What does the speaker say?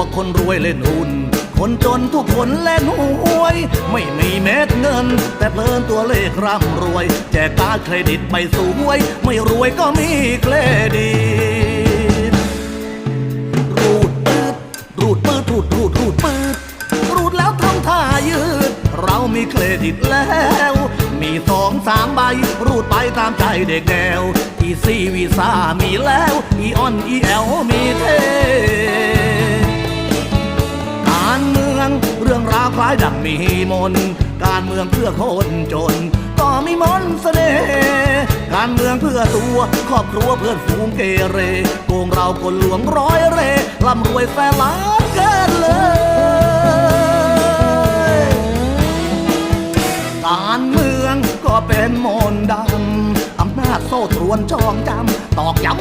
วกคนรวยเล่นหุ้น คนจนทุกคนเล่นหวย ไม่มีเม็ดเงิน แต่เพลินตัวเลขร่ำรวย แจกการดเครดิตไปสวย ไม่รวยก็มีเครดิตรูดปืดรูดปืดรูดรูดรูดปืดรูดแล้วทำท่ายืด เรามีเครดิตแล้ว มีสองสามใบ รูดไปตามใจเด็กแนวอีซีวีซ่ามีแล้ว อีออนอีแอลมี คล้ายดังมีมน การเมืองเพื่อคนจน ก็มีมนต์เสน่ห์การเมืองเพื่อตัวครอบครัวเพื่อนฝูงเกเร โกงเราคนหลวงร้อยเร่ร่ำรวยแสนล้านเกินเลยการเมืองก็เป็นมนดำอำนาจโซ่ตรวนจองจำตอกย้ำ